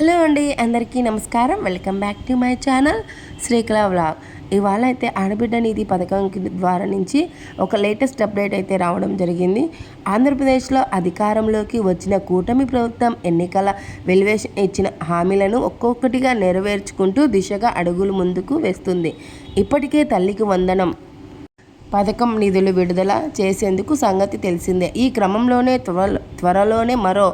Hello అండి అందరికీ నమస్కారం. Welcome back to my channel Srikala vlog. ఇవాళ అయితే ఆడబిడ్డ నిధి పథకం ద్వారా నుంచి ఒక లేటెస్ట్ అప్డేట్ అయితే రావడం జరిగింది. ఆంధ్రప్రదేశ్లో అధికారంలోకి వచ్చిన కూటమి ప్రభుత్వం ఎన్నికల వెలివేషన్ ఇచ్చిన హామీలను ఒక్కొక్కటిగా నెరవేర్చుకుంటూ దిశగా అడుగులు ముందుకు వేస్తుంది. ఇప్పటికే తల్లికి వందనం పథకం నిధులు విడుదల చేసేందుకు సంగతి తెలిసిందే. ఈ క్రమంలోనే త్వర త్వరలోనే మరో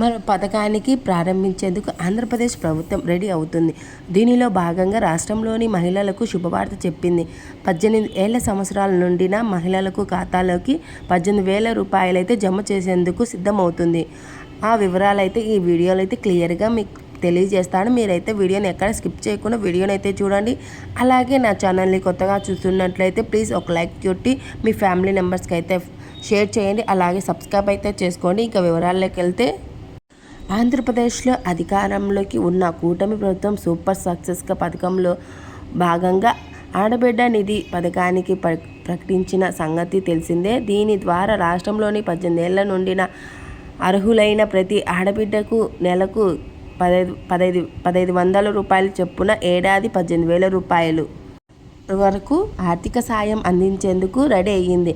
మరో పథకానికి ప్రారంభించేందుకు ఆంధ్రప్రదేశ్ ప్రభుత్వం రెడీ అవుతుంది. దీనిలో భాగంగా రాష్ట్రంలోని మహిళలకు శుభవార్త చెప్పింది. పద్దెనిమిది ఏళ్ళ సంవత్సరాల నుండిన మహిళలకు ఖాతాలోకి పద్దెనిమిది వేల రూపాయలైతే జమ చేసేందుకు సిద్ధమవుతుంది. ఆ వివరాలైతే ఈ వీడియోలో అయితే క్లియర్గా మీకు తెలియజేస్తాను. మీరైతే వీడియోని ఎక్కడ స్కిప్ చేయకుండా వీడియోని అయితే చూడండి. అలాగే నా ఛానల్ని కొత్తగా చూస్తున్నట్లయితే ప్లీజ్ ఒక లైక్ కొట్టి మీ ఫ్యామిలీ మెంబర్స్కి అయితే షేర్ చేయండి. అలాగే సబ్స్క్రైబ్ అయితే చేసుకోండి. ఇంకా వివరాల్లోకి వెళ్తే ఆంధ్రప్రదేశ్లో అధికారంలోకి ఉన్న కూటమి ప్రభుత్వం సూపర్ సక్సెస్గా పథకంలో భాగంగా ఆడబిడ్డ నిధి పథకానికి ప్ర- ప్రకటించిన సంగతి తెలిసిందే. దీని ద్వారా రాష్ట్రంలోని పద్దెనిమిదేళ్ళ నుండిన అర్హులైన ప్రతి ఆడబిడ్డకు నెలకు పదైదు పదహైదు పదహైదు వందల రూపాయలు చొప్పున ఏడాది పద్దెనిమిది వేల రూపాయలు వరకు ఆర్థిక సాయం అందించేందుకు రెడీ అయ్యింది.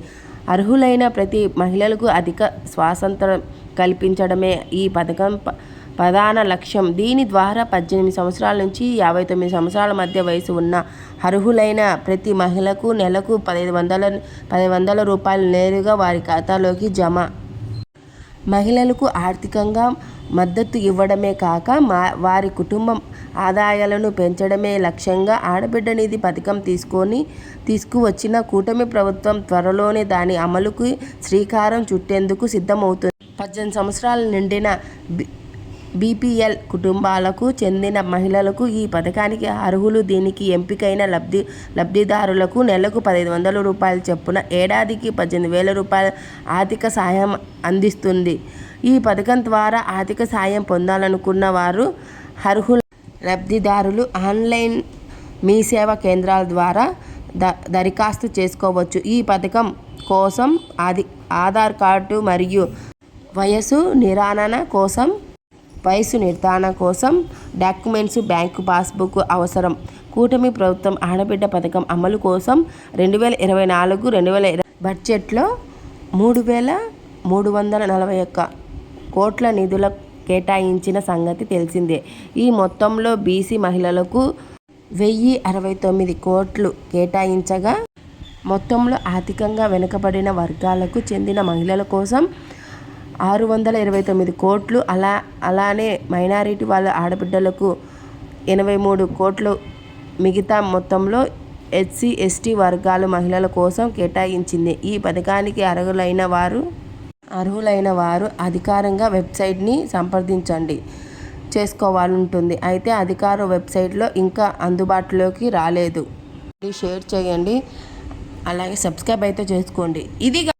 అర్హులైన ప్రతి మహిళలకు అధిక స్వాతంత్రం కల్పించడమే ఈ పథకం ప- ప్రధాన లక్ష్యం. దీని ద్వారా పద్దెనిమిది సంవత్సరాల నుంచి యాభై తొమ్మిది సంవత్సరాల మధ్య వయసు ఉన్న అర్హులైన ప్రతి మహిళకు నెలకు పదిహేను వందల పదిహేను వందల రూపాయలు నేరుగా వారి ఖాతాలోకి జమ. మహిళలకు ఆర్థికంగా మద్దతు ఇవ్వడమే కాక మా వారి కుటుంబం ఆదాయాలను పెంచడమే లక్ష్యంగా ఆడబిడ్డ నిధి పథకం తీసుకొని తీసుకువచ్చిన కూటమి ప్రభుత్వం త్వరలోనే దాని అమలుకు శ్రీకారం చుట్టేందుకు సిద్ధమవుతుంది పద్దెనిమిది సంవత్సరాలు నిండిన బి బీపీఎల్ కుటుంబాలకు చెందిన మహిళలకు ఈ పథకానికి అర్హులు. దీనికి ఎంపికైన లబ్ధి లబ్ధిదారులకు నెలకు పదిహేను వందల రూపాయల చొప్పున ఏడాదికి పద్దెనిమిది వేల రూపాయల ఆర్థిక సాయం అందిస్తుంది. ఈ పథకం ద్వారా ఆర్థిక సాయం పొందాలనుకున్న వారు అర్హుల లబ్ధిదారులు ఆన్లైన్ మీ సేవా కేంద్రాల ద్వారా ద దరఖాస్తు చేసుకోవచ్చు. ఈ పథకం కోసం ఆది ఆధార్ కార్డు మరియు వయసు నిరాణన కోసం వయసు నిర్ధారణ కోసం డాక్యుమెంట్స్ బ్యాంకు పాస్బుక్ అవసరం. కూటమి ప్రభుత్వం ఆడబిడ్డ పథకం అమలు కోసం రెండు వేల ఇరవై నాలుగు రెండు వేల ఇరవై బడ్జెట్లో మూడు వేల మూడు వందల నలభై ఒక్క కోట్ల నిధుల కేటాయించిన సంగతి తెలిసిందే. ఈ మొత్తంలో బీసీ మహిళలకు వెయ్యి అరవై తొమ్మిది కోట్లు కేటాయించగా మొత్తంలో ఆర్థికంగా వెనుకబడిన వర్గాలకు చెందిన మహిళల కోసం ఆరు వందల ఇరవై తొమ్మిది కోట్లు. అలా అలానే మైనారిటీ వాళ్ళ ఆడబిడ్డలకు ఎనభై మూడు కోట్లు మిగతా మొత్తంలో హెచ్సి ఎస్టీ వర్గాల మహిళల కోసం కేటాయించింది. ఈ పథకానికి అర్హులైన వారు అర్హులైన వారు అధికారంగా వెబ్సైట్ని సంప్రదించండి. చేసుకోవాలంటుంది. అయితే అధికార వెబ్సైట్లో ఇంకా అందుబాటులోకి రాలేదు. షేర్ చేయండి. అలాగే సబ్స్క్రైబ్ అయితే చేసుకోండి. ఇది